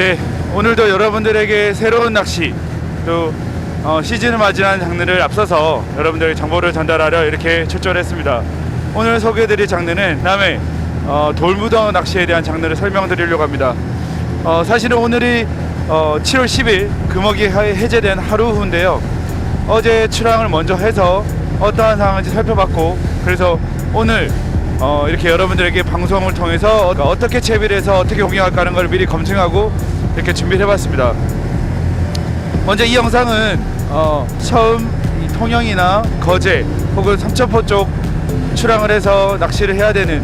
네, 오늘도 여러분들에게 새로운 낚시 또 어, 시즌을 맞이한 장르를 앞서서 여러분들에게 정보를 전달하려 이렇게 출전했습니다. 오늘 소개해드릴 장르는 남해 어, 돌무더 낚시에 대한 장르를 설명드리려고 합니다. 어, 사실은 오늘이 어, 7월 10일 금어기 하- 해제된 하루 후인데요. 어제 출항을 먼저 해서 어떠한 상황인지 살펴봤고 그래서 오늘 어, 이렇게 여러분들에게 방송을 통해서 어, 어떻게 채비를 해서 어떻게 공격할까 하는 걸 미리 검증하고 이렇게 준비를 해봤습니다. 먼저 이 영상은 어, 처음 이 통영이나 거제 혹은 삼천포 쪽 출항을 해서 낚시를 해야 되는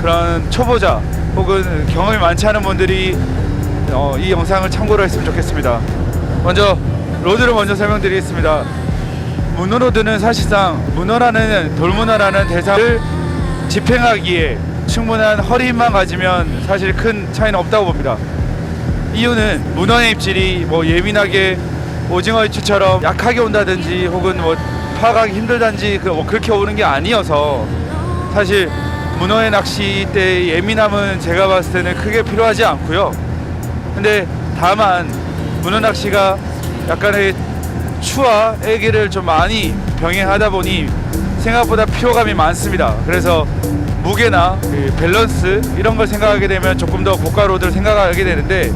그런 초보자 혹은 경험이 많지 않은 분들이 어, 이 영상을 참고로 했으면 좋겠습니다. 먼저 로드를 먼저 설명드리겠습니다. 문어로드는 사실상 문어라는 돌문어라는 대상을 집행하기에 충분한 허리 힘만 가지면 사실 큰 차이는 없다고 봅니다. 이유는 문어의 입질이 뭐 예민하게 오징어 입질처럼 약하게 온다든지 혹은 뭐 파악하기 힘들다든지 그- 뭐 그렇게 오는 게 아니어서 사실 문어의 낚시 때 예민함은 제가 봤을 때는 크게 필요하지 않고요. 근데 다만 문어 낚시가 약간의 추와 애기를 좀 많이 병행하다 보니 생각보다 피로감이 많습니다. 그래서 무게나 그 밸런스 이런 걸 생각하게 되면 조금 더 고가 로드를 생각하게 되는데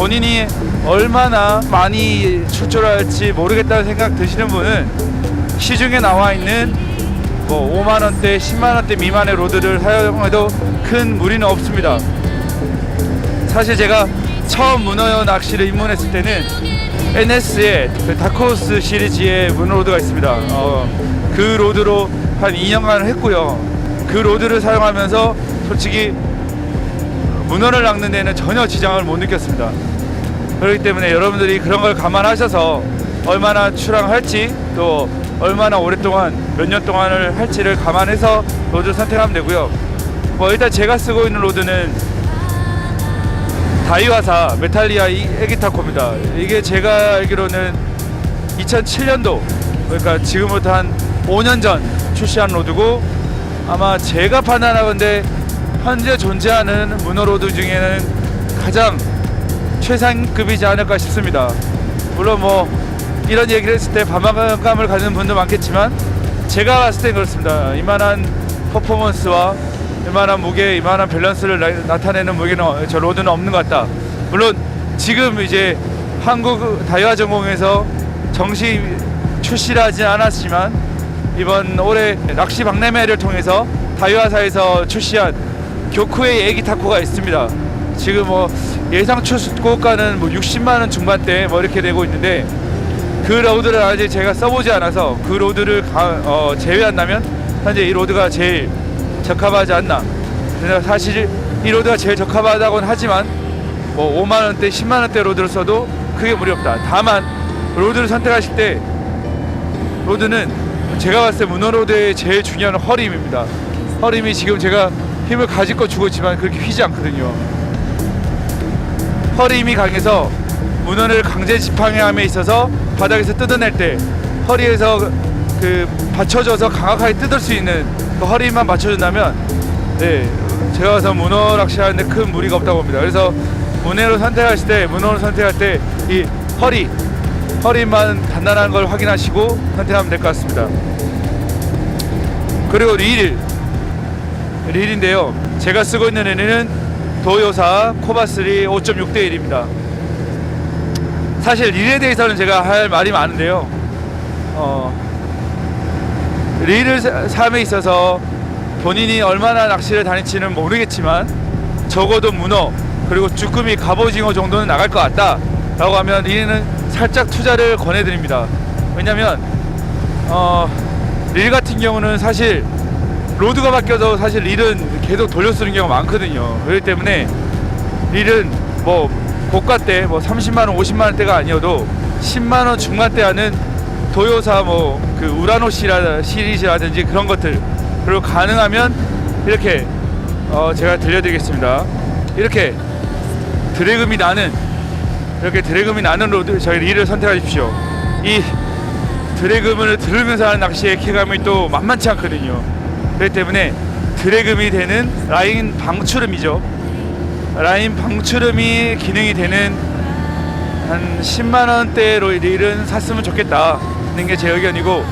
본인이 얼마나 많이 출조할지 모르겠다는 생각 드시는 분은 시중에 나와 있는 뭐 5만 원대, 10만 원대 미만의 로드를 사용해도 큰 무리는 없습니다. 사실 제가 처음 문어 낚시를 입문했을 때는 NS의 그 다크호스 시리즈의 문어 로드가 있습니다. 어, 그 로드로 한 2년간을 했고요. 그 로드를 사용하면서 솔직히 문어를 낚는 데는 전혀 지장을 못 느꼈습니다. 그렇기 때문에 여러분들이 그런 걸 감안하셔서 얼마나 출항할지 또 얼마나 오랫동안 몇 년 동안을 할지를 감안해서 로드를 선택하면 되고요. 뭐 일단 제가 쓰고 있는 로드는 다이와사 메탈리아 이 에기타코입니다. 이게 제가 알기로는 2007년도 그러니까 지금부터 한 5년 전 출시한 로드고 아마 제가 판단하건데 현재 존재하는 문어 로드 중에는 가장 최상급이지 않을까 싶습니다. 물론 뭐 이런 얘기를 했을 때 반감을 가지는 분도 많겠지만 제가 봤을 때 그렇습니다. 이만한 퍼포먼스와 이만한 무게, 이만한 밸런스를 나, 타내는 무게는 어- 저 로드는 없는 것 같다. 물론 지금 이제 한국 다이와 전공에서 정식 출시를 하지 않았지만 이번 올해 낚시 박람회를 통해서 다이와사에서 출시한 교쿠의 애기 타코가 있습니다. 지금 뭐 예상 출고가는 뭐 60만 원 중반대 뭐 이렇게 되고 있는데 그 로드를 아직 제가 써보지 않아서 그 로드를 가- 어, 제외한다면 현재 이 로드가 제일 적합하지 않나. 그래서 사실 이 로드가 제일 적합하다고는 하지만 뭐 5만 원대, 10만 원대 로드를 써도 크게 무리 없다. 다만 로드를 선택하실 때 로드는 제가 봤을 때 문어 로드의 제일 중요한. 허리 힘이 지금 제가 힘을 가지고 주고 있지만 그렇게 휘지 않거든요. 허리 힘이 강해서 문어를 강제 지팡이함에 있어서 바닥에서 뜯어낼 때 허리에서 그- 그 받쳐줘서 강하게 뜯을 수 있는 그 허리 힘만 맞춰준다면 네 제가 봐서 문어 낚시하는데 큰 무리가 없다고 봅니다. 그래서 문어를 선택하실 때 문어를 선택할 때 이 허리 허리만 단단한 걸 확인하시고 선택하면 될 것 같습니다. 그리고 릴 릴인데요. 제가 쓰고 있는 애는 도요사 코바3 5.6대 1입니다. 사실 릴에 대해서는 제가 할 말이 많은데요. 어, 릴을 사- 삶에 있어서 본인이 얼마나 낚시를 다닐지는 모르겠지만 적어도 문어 그리고 쭈꾸미 갑오징어 정도는 나갈 것 같다 라고 하면 릴은 살짝 투자를 권해드립니다 왜냐면 어, 릴 같은 경우는 사실 로드가 바뀌어도 사실 릴은 계속 돌려 쓰는 경우가 많거든요 그렇기 때문에 릴은 뭐 고가 때 뭐 30만 원, 50만 원대가 아니어도 10만 원 중반대 하는 도요사 뭐 그 우라노 시라 시리즈라든지 그런 것들 그리고 가능하면 이렇게 어 제가 들려드리겠습니다. 이렇게 드래금이 나는 이렇게 드래금이 나는 로드 저희 릴을 선택하십시오. 이 드래금을 들으면서 하는 낚시의 쾌감이 또 만만치 않거든요. 그렇기 때문에 드래금이 되는 라인 방출음이죠. 라인 방추름이 기능이 되는 한 10만 원대로 릴은 샀으면 좋겠다는 게 제 의견이고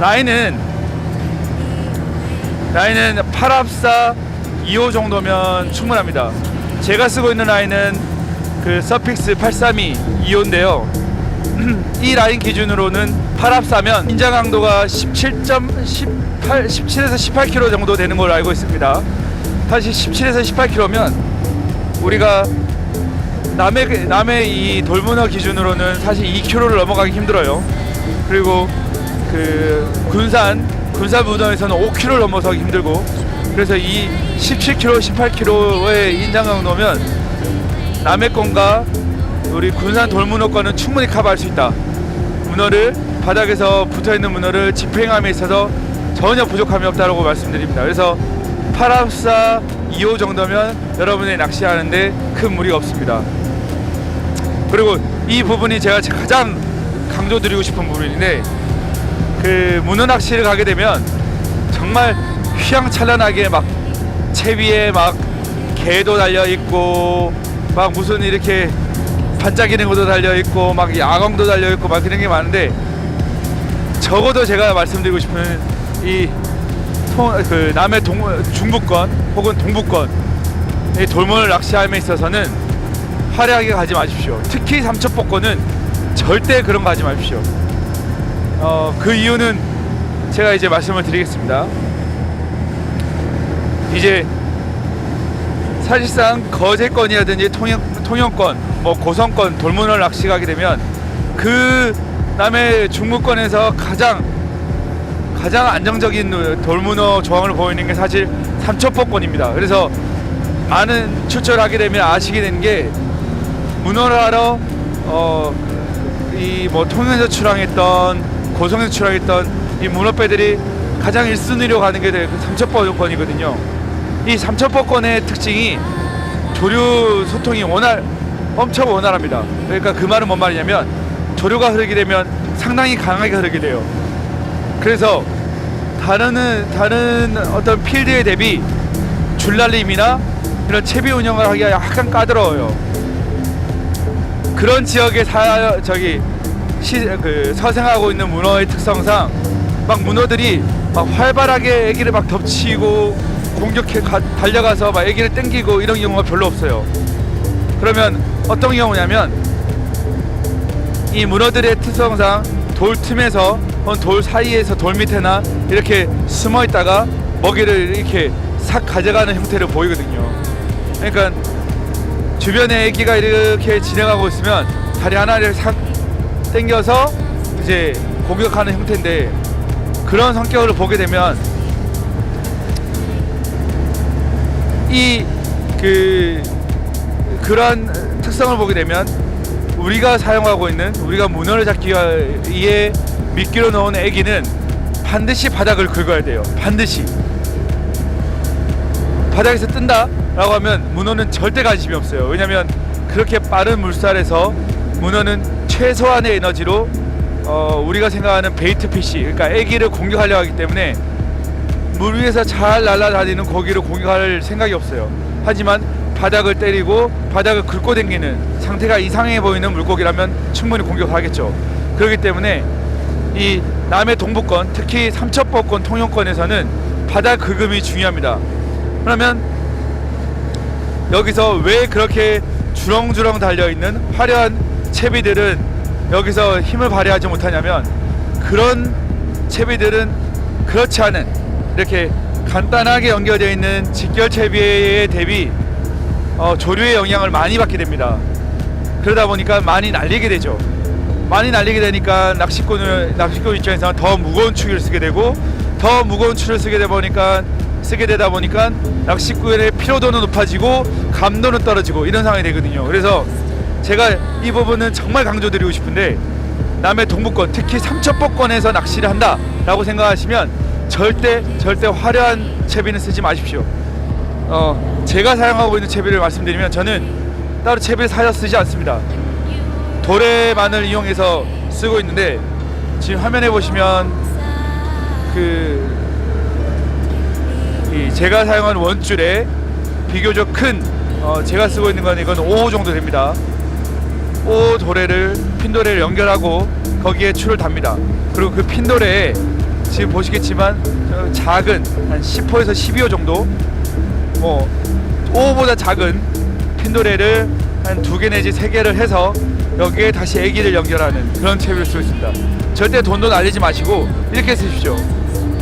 라인은 라인은 8합사 2호 정도면 충분합니다. 제가 쓰고 있는 라인은 그 서픽스 832 2호인데요. 이 라인 기준으로는 8합사면 인자 강도가 17.18 17에서 18km 정도 되는 걸로 알고 있습니다. 사실 17에서 18km면 우리가 남의 남의 이 돌문어 기준으로는 사실 2km를 넘어가기 힘들어요. 그리고 그 군산 군산 무덤에서는 5km를 넘어서기 힘들고 그래서 이 17km, 18km의 인장 강도면 남의 건과 우리 군산 돌문어과는 충분히 커버할 수 있다. 문어를 바닥에서 붙어 있는 문어를 집행함에 있어서 전혀 부족함이 없다고 말씀드립니다. 그래서 8합사 2호 정도면 여러분의 낚시하는데 큰 무리가 없습니다. 그리고 이 부분이 제가 가장 강조드리고 싶은 부분인데 그 문어 낚시를 가게 되면 정말 휘황찬란하게 막 채비에 막 개도 달려 있고 막 무슨 이렇게 반짝이는 것도 달려 있고 막 야광도 달려 있고 막 그런 게 많은데 적어도 제가 말씀드리고 싶은 이 그 남해 동 중부권 혹은 동부권 이 돌문을 낚시함에 있어서는 화려하게 가지 마십시오. 특히 삼척복권은 절대 그런 거 하지 마십시오. 어, 그 이유는 제가 이제 말씀을 드리겠습니다. 이제 사실상 거제권이라든지 통영, 통영권, 뭐 고성권, 돌문을 낚시 가게 되면 그 남의 중부권에서 가장 가장 안정적인 돌문어 조항을 보이는 게 사실 삼척복권입니다. 그래서 많은 출처를 하게 되면 아시게 되는 게 문어를 하러 어, 이뭐 통영에서 출항했던 고성에서 출항했던 이 문어배들이 가장 1순위로 가는 게그 삼척법권이거든요. 이 삼척법권의 특징이 조류 소통이 원활 엄청 원활합니다. 그러니까 그 말은 뭔 말이냐면 조류가 흐르게 되면 상당히 강하게 흐르게 돼요. 그래서 다른 다른 어떤 필드에 대비 줄날림이나 이런 채비 운영을 하기가 약간 까다로워요. 그런 지역에 사 저기 시, 그 서생하고 있는 문어의 특성상 막 문어들이 막 활발하게 애기를 막 덮치고 공격해 가, 달려가서 막 애기를 땡기고 이런 경우가 별로 없어요. 그러면 어떤 경우냐면 이 문어들의 특성상 돌 틈에서 돌 사이에서 돌 밑에나 이렇게 숨어 있다가 먹이를 이렇게 싹 가져가는 형태를 보이거든요. 그러니까 주변에 애기가 이렇게 진행하고 있으면 다리 하나를 싹 당겨서 이제 공격하는 형태인데 그런 성격을 보게 되면 이그 그런 특성을 보게 되면 우리가 사용하고 있는 우리가 문어를 잡기 위해 미끼로 넣은 애기는 반드시 바닥을 긁어야 돼요. 반드시 바닥에서 뜬다라고 하면 문어는 절대 관심이 없어요. 왜냐하면 그렇게 빠른 물살에서 문어는 최소한의 에너지로 어, 우리가 생각하는 베이트 피시, 그러니까 애기를 공격하려 하기 때문에 물 위에서 잘 날아다니는 고기를 공격할 생각이 없어요. 하지만 바닥을 때리고 바닥을 긁고 당기는 상태가 이상해 보이는 물고기라면 충분히 공격하겠죠. 그렇기 때문에 이 남해 동부권, 특히 삼척법권, 통영권에서는 바닥 긁음이 중요합니다. 그러면 여기서 왜 그렇게 주렁주렁 달려 있는 화려한 채비들은 여기서 힘을 발휘하지 못하냐면 그런 채비들은 그렇지 않은 이렇게 간단하게 연결되어 있는 직결 채비에 대비 어, 조류의 영향을 많이 받게 됩니다. 그러다 보니까 많이 날리게 되죠. 많이 날리게 되니까 낚시꾼을 낚시꾼 입장에서는 더 무거운 추기를 쓰게 되고 더 무거운 추를 쓰게 되다 보니까 쓰게 되다 보니까 낚시꾼의 피로도는 높아지고 감도는 떨어지고 이런 상황이 되거든요. 그래서 제가 이 부분은 정말 강조드리고 싶은데 남해 동부권 특히 삼척법권에서 낚시를 한다라고 생각하시면 절대 절대 화려한 채비는 쓰지 마십시오. 어 제가 사용하고 있는 채비를 말씀드리면 저는 따로 채비를 사서 쓰지 않습니다. 도래만을 이용해서 쓰고 있는데 지금 화면에 보시면 그이 제가 사용하는 원줄에 비교적 큰 어, 제가 쓰고 있는 건 이건 5호 정도 됩니다. 5 도래를 핀도레를 연결하고 거기에 줄을 답니다. 그리고 그 핀도레에 지금 보시겠지만 저 작은 한 10호에서 12호 정도 뭐 5호보다 작은 핀도레를 한 두 개 내지 세 개를 해서 여기에 다시 애기를 연결하는 그런 채비를 쓰고 있습니다. 절대 돈도 날리지 마시고 이렇게 쓰십시오.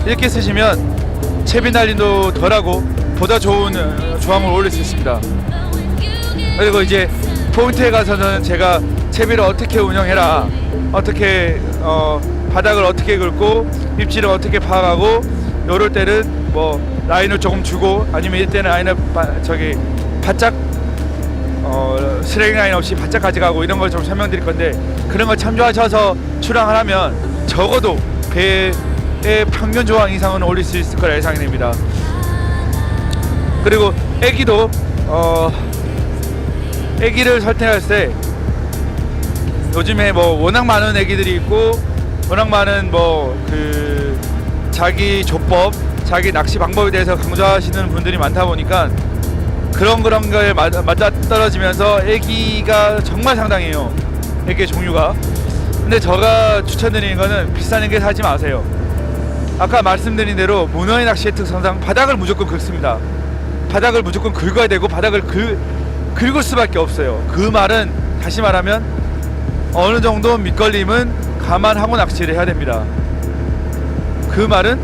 이렇게 쓰시면 채비 날림도 덜하고 보다 좋은 어, 조항을 올릴 수 있습니다. 그리고 이제 포인트에 가서는 제가 채비를 어떻게 운영해라, 어떻게 어, 바닥을 어떻게 긁고 입지를 어떻게 파악하고 요럴 때는 뭐 라인을 조금 주고 아니면 이때는 라인을 바, 저기 바짝 어, 스레깅 라인 없이 바짝 가져가고 이런 걸 좀 설명드릴 건데 그런 걸 참조하셔서 출항을 하면 적어도 배의 평균 조항 이상은 올릴 수 있을 거라 예상이 됩니다. 그리고 애기도 어 애기를 설득할 때 요즘에 뭐 워낙 많은 애기들이 있고 워낙 많은 뭐 그 자기 조법, 자기 낚시 방법에 대해서 강조하시는 분들이 많다 보니까 그런 그런 거에 맞아, 떨어지면서 애기가 정말 상당해요. 애기 종류가. 근데 제가 추천드리는 거는 비싼 애기 사지 마세요. 아까 말씀드린 대로 문어의 낚시의 특성상 바닥을 무조건 긁습니다. 바닥을 무조건 긁어야 되고 바닥을 긁, 긁을 수밖에 없어요. 그 말은 다시 말하면 어느 정도 밑걸림은 감안하고 낚시를 해야 됩니다. 그 말은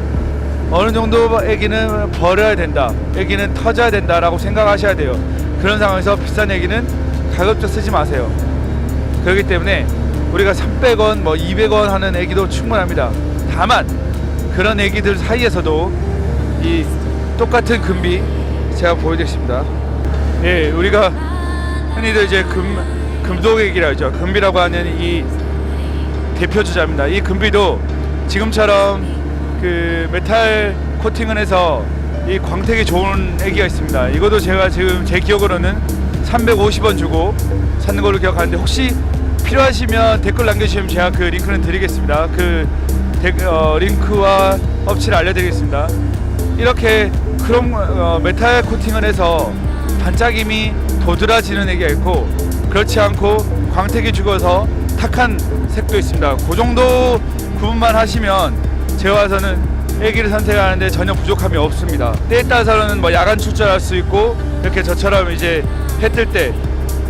어느 정도 애기는 버려야 된다. 애기는 터져야 된다라고 생각하셔야 돼요. 그런 상황에서 비싼 애기는 가급적 쓰지 마세요. 그렇기 때문에 우리가 300원, 뭐 200원 하는 애기도 충분합니다. 다만 그런 애기들 사이에서도 이 똑같은 금비 제가 보여드리겠습니다. 예, 우리가 흔히들 이제 금 금속액이라 하죠. 금비라고 하는 이 대표 주자입니다. 이 금비도 지금처럼 그 메탈 코팅을 해서 이 광택이 좋은 애기가 있습니다. 이것도 제가 지금 제 기억으로는 350원 주고 샀는 걸로 기억하는데 혹시 필요하시면 댓글 남겨주시면 제가 그 링크는 드리겠습니다. 그 데, 어, 링크와 업체를 알려드리겠습니다. 이렇게 크롬 어, 메탈 코팅을 해서 반짝임이 도드라지는 애기가 있고 그렇지 않고 광택이 죽어서 탁한 색도 있습니다. 그 정도 구분만 하시면 봐서는 애기를 선택하는데 전혀 부족함이 없습니다. 때에 따라서는 뭐 야간 출전할 수 있고 이렇게 저처럼 이제 해 뜰때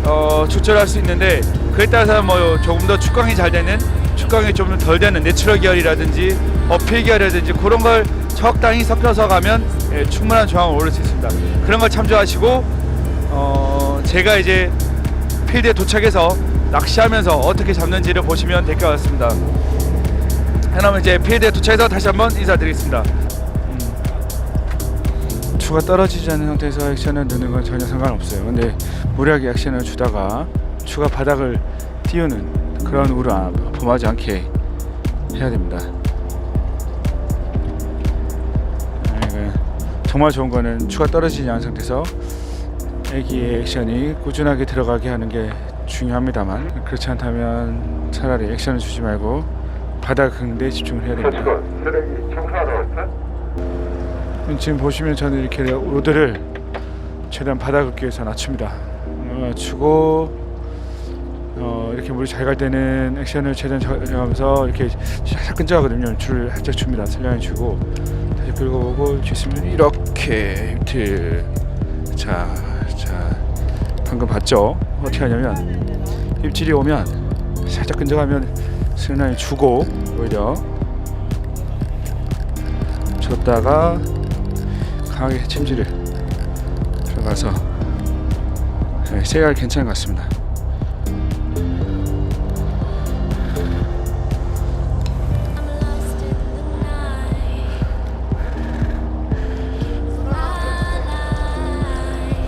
어, 출전할 수 있는데 그에 따라서 뭐 조금 더 축광이 잘 되는 축광이 좀 덜 되는 내추럴 계열이라든지 어필 계열이라든지 그런 걸 적당히 섞여서 가면 예, 충분한 조항을 오를 수 있습니다. 그런 걸 참조하시고 어, 제가 이제 필드에 도착해서 낚시하면서 어떻게 잡는지를 보시면 될 것 같습니다. 그러면 이제 필드에 도착해서 다시 한번 인사드리겠습니다. 음, 추가 떨어지지 않는 상태에서 액션을 넣는 건 전혀 상관없어요. 근데 무리하게 액션을 주다가 추가 바닥을 띄우는 그런 우를 안- 범하지 않게 해야 됩니다. 아, 이거 정말 좋은 거는 추가 떨어지지 않은 상태에서 애기의 액션이 꾸준하게 들어가게 하는 게 중요합니다만 그렇지 않다면 차라리 액션을 주지 말고 바닥 긁는 데 집중을 해야 됩니다. 지금 보시면 저는 이렇게 로드를 최대한 긁기 위해서 낮춥니다. 어, 낮추고 어, 이렇게 물이 잘 갈 때는 액션을 최대한 하면서 이렇게 살짝 끈적하거든요. 줄을 살짝 줍니다. 슬량히 주고 다시 긁어보고 주시면 이렇게 히트 자, 자 방금 봤죠? 어떻게 하냐면 입질이 오면 살짝 끈적하면 슬량히 주고 오히려 줬다가 강하게 침지를 들어가서 네, 세알 괜찮은 것 같습니다.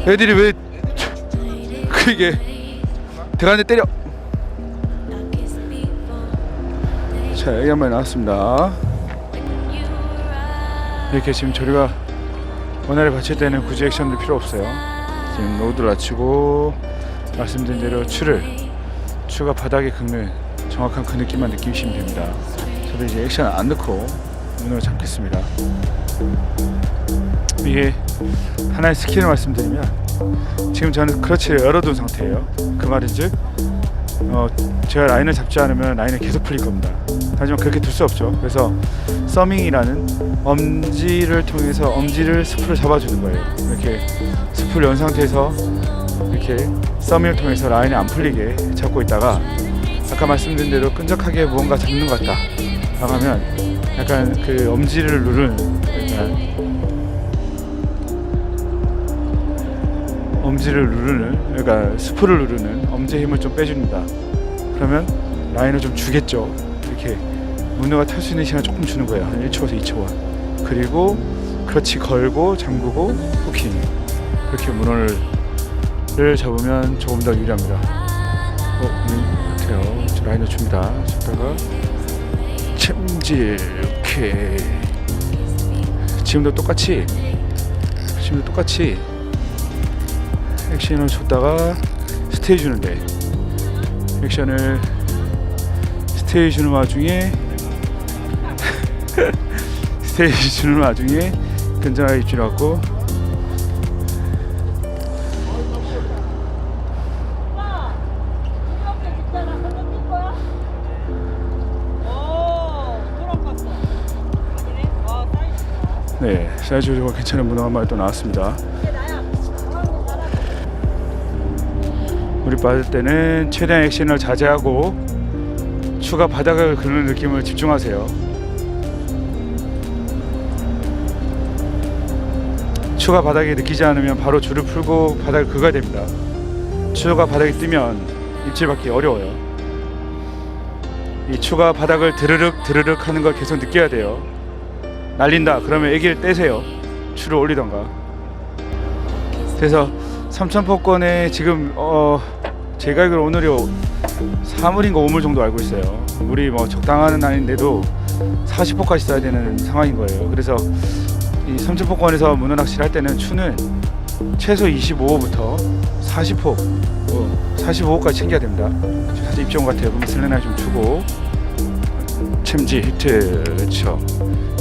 애들이 왜 그게 대가리 때려. 자 여기 한번 나왔습니다. 이렇게 지금 저리가 원활히 받칠 때는 굳이 액션도 필요 없어요. 지금 로드를 낮추고 말씀드린 대로 추를 추가 바닥에 긁는 정확한 그 느낌만 느끼시면 됩니다. 저도 이제 액션 안 넣고 문으로 잡겠습니다. 이게 하나의 스킬을 말씀드리면 지금 저는 크러치를 열어둔 상태예요. 그 말인즉 어, 제가 라인을 잡지 않으면 라인을 계속 풀릴 겁니다. 하지만 그렇게 둘 수 없죠. 그래서 서밍이라는 엄지를 통해서 엄지를 스프를 잡아주는 거예요. 이렇게 스프를 연 상태에서 이렇게 서밍을 통해서 라인이 안 풀리게 잡고 있다가 아까 말씀드린 대로 끈적하게 무언가 잡는 것 같다. 하면 약간 그 엄지를 누르는 약간 엄지를 누르는 그러니까 스프를 누르는 엄지 힘을 좀 빼줍니다. 그러면 라인을 좀 주겠죠. 이렇게 문어가 탈 수 있는 시간 조금 주는 거예요. 한 1초에서 2초간. 그리고 그렇지 걸고 잠그고 후킹 이렇게 문어를 를 잡으면 조금 더 유리합니다. 어, 음, 같아요. 저 라인을 줍니다. 줬다가 챔질 오케이. 지금도 똑같이 지금도 똑같이 액션을 줬다가 스테이 주는데 액션을 스테이 주는 와중에 스테이 주는 와중에 근정하게 입질해갖고 네 사이즈가 괜찮은 문어 한 마리 또 나왔습니다. 빠질 때는 최대한 액션을 자제하고 추가 바닥을 그는 느낌을 집중하세요. 추가 바닥이 느끼지 않으면 바로 줄을 풀고 바닥을 긁어야 됩니다. 추가 바닥이 뜨면 입질 받기 어려워요. 이 추가 바닥을 드르륵 드르륵 하는 걸 계속 느껴야 돼요. 날린다 그러면 애기를 떼세요. 추를 올리던가. 그래서 삼천포권에 지금 어 제가 알기로 오늘이 4물인가 5물 정도 알고 있어요. 물이 뭐 적당한 아닌데도 40포까지 써야 되는 상황인 거예요. 그래서 이 삼천포권에서 문어 낚시를 할 때는 추는 최소 25호부터 40호, 어, 45호까지 챙겨야 됩니다. 사실 입종 같아요. 그러면 슬래나 좀 주고 챔지 히트 그렇죠.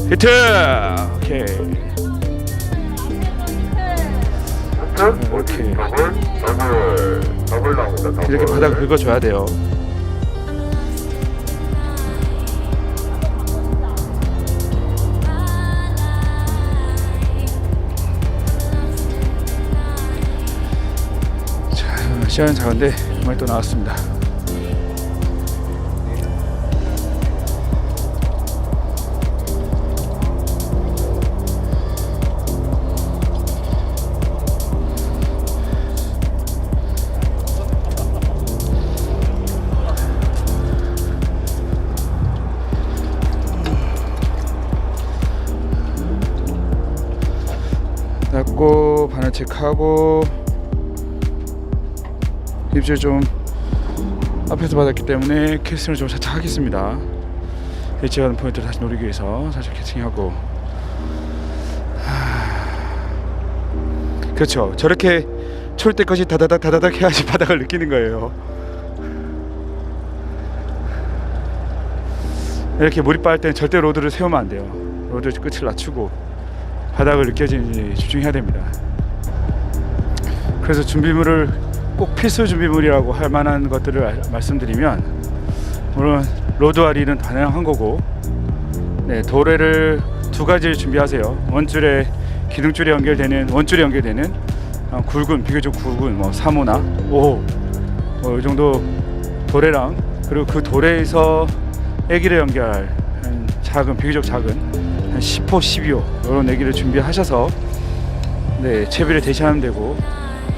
히트 오케이 이렇게 더블 나옵니다. 더블. 이렇게 바닥 긁어줘야 돼요. 자, 시야는 작은데 한 마리 또 나왔습니다. 체크하고 입질 좀 앞에서 받았기 때문에 캐스팅을 좀 살짝 하겠습니다. 일치하는 포인트를 다시 노리기 위해서 살짝 캐스팅하고 하... 그렇죠. 저렇게 촐 때까지 다다닥 다다닥 해야지 바닥을 느끼는 거예요. 이렇게 몰입 빠할 때는 절대 로드를 세우면 안 돼요. 로드 끝을 낮추고 바닥을 느껴지는지 집중해야 됩니다. 그래서 준비물을 꼭 필수 준비물이라고 할 만한 것들을 알- 말씀드리면 물론 로드 와리는 반영한 거고 네, 도래를 두 가지를 준비하세요. 원줄에 기둥줄에 연결되는 원줄에 연결되는 어, 굵은 비교적 굵은 뭐 3호나 5호 뭐 이 정도 도래랑 그리고 그 도래에서 애기를 연결할 한 작은 비교적 작은 한 10호, 12호 이런 애기를 준비하셔서 네 채비를 대시하면 되고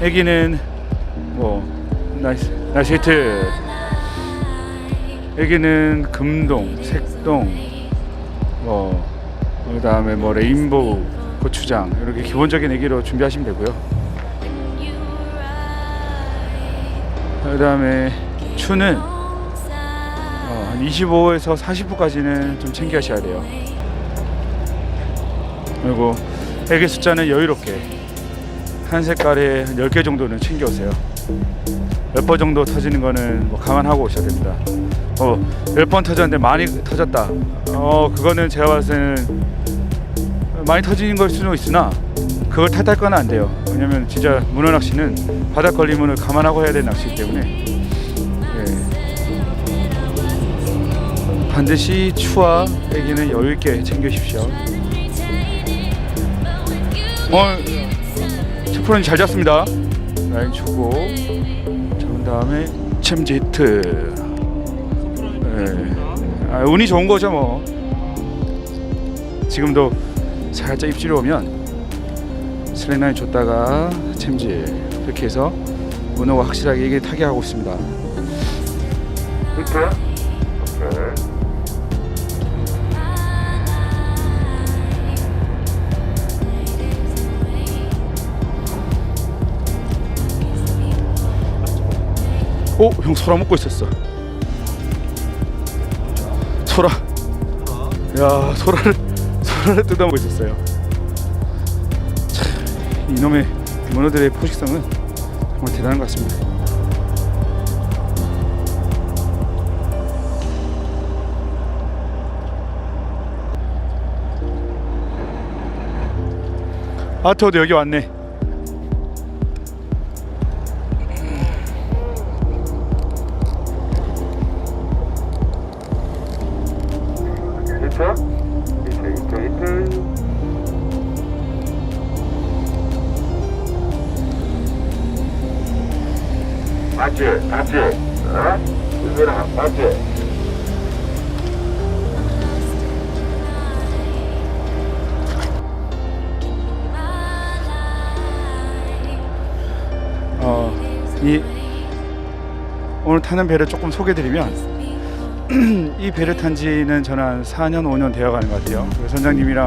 애기는 뭐 나이스 나이스 히트 애기는 금동, 색동 뭐 그다음에 뭐 레인보우, 고추장 이렇게 기본적인 애기로 준비하시면 되고요. 그 다음에 추는 어, 한 25에서 40호까지는 좀 챙겨하셔야 돼요. 그리고 애기 숫자는 여유롭게 한 색깔에 한 10개 정도는 챙겨오세요. 몇번 정도 터지는 거는 뭐 감안하고 오셔야 됩니다. 어, 10번 터졌는데 많이 터졌다. 어, 그거는 제가 봤을 때는 많이 터지는 걸 수도 있으나 그걸 탓할 건 안 돼요. 왜냐면 진짜 문어 낚시는 바닥 걸리면을 감안하고 해야 되는 낚시이기 때문에 예. 반드시 추와 애기는 여유 있게 챙겨주십시오. 어, 채 프로님 잘 잡습니다. 라인 주고 잡은 다음에 챔지 히트. 예. 아, 운이 좋은 거죠 뭐. 지금도 살짝 입질이 오면 슬랙라인 줬다가 챔질 이렇게 해서 문어가 확실하게 이게 타게 하고 있습니다. 오 오, 형 소라 먹고 있었어. 소라. 야, 소라를 소라를 뜯어먹고 있었어요. 참, 이놈의 문어들의 포식성은 정말 대단한 것 같습니다. 아, 저도 여기 왔네. 맞지? 맞지? 어? 이거랑 맞지? 어, 이 오늘 타는 배를 조금 소개드리면 이 배를 탄 지는 저는 한 4년 5년 되어 가는 것 같아요. 그래서 선장님이랑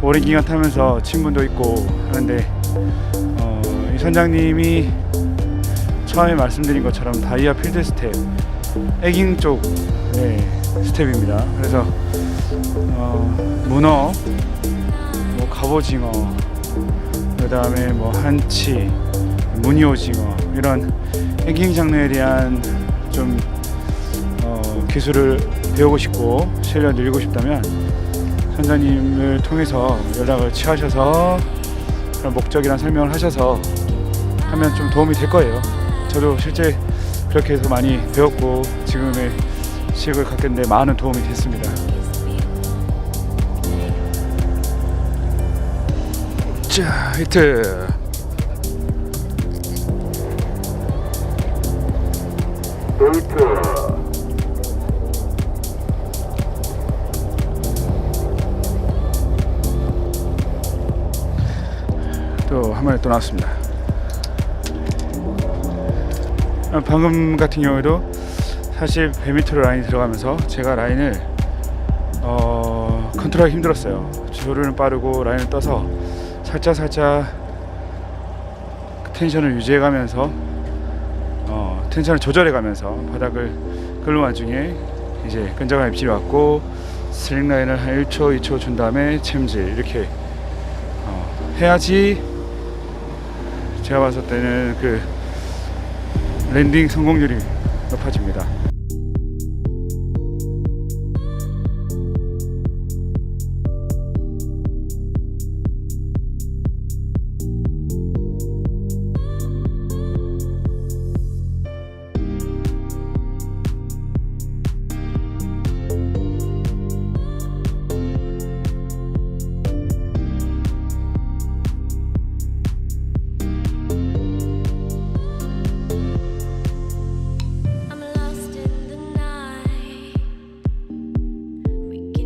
오랜 기간 타면서 친분도 있고 하는데 어, 이 선장님이 처음에 말씀드린 것처럼 다이아 필드 스텝 에깅 쪽 네, 스텝입니다. 그래서 어, 문어, 뭐 갑오징어, 그 다음에 뭐 한치, 무늬오징어 이런 해킹 장르에 대한 좀 어, 기술을 배우고 싶고 실력 늘리고 싶다면 선장님을 통해서 연락을 취하셔서 그런 목적이란 설명을 하셔서 하면 좀 도움이 될 거예요. 저도 실제 그렇게 해서 많이 배웠고 지금의 식을 갖겠는데 많은 도움이 됐습니다. 자, 히트. 또한 마리 또 나왔습니다. 방금 같은 경우에도 사실 100m 라인이 들어가면서 제가 라인을 어, 컨트롤하기 힘들었어요. 조류는 빠르고 라인을 떠서 살짝 살짝 그 텐션을 유지해가면서 어, 텐션을 조절해가면서 바닥을 끓는 와중에 이제 끈적한 입질이 왔고 슬링 라인을 한 1초, 2초 준 다음에 챔질 이렇게 어, 해야지 제가 봤을 때는 그 랜딩 성공률이 높아집니다.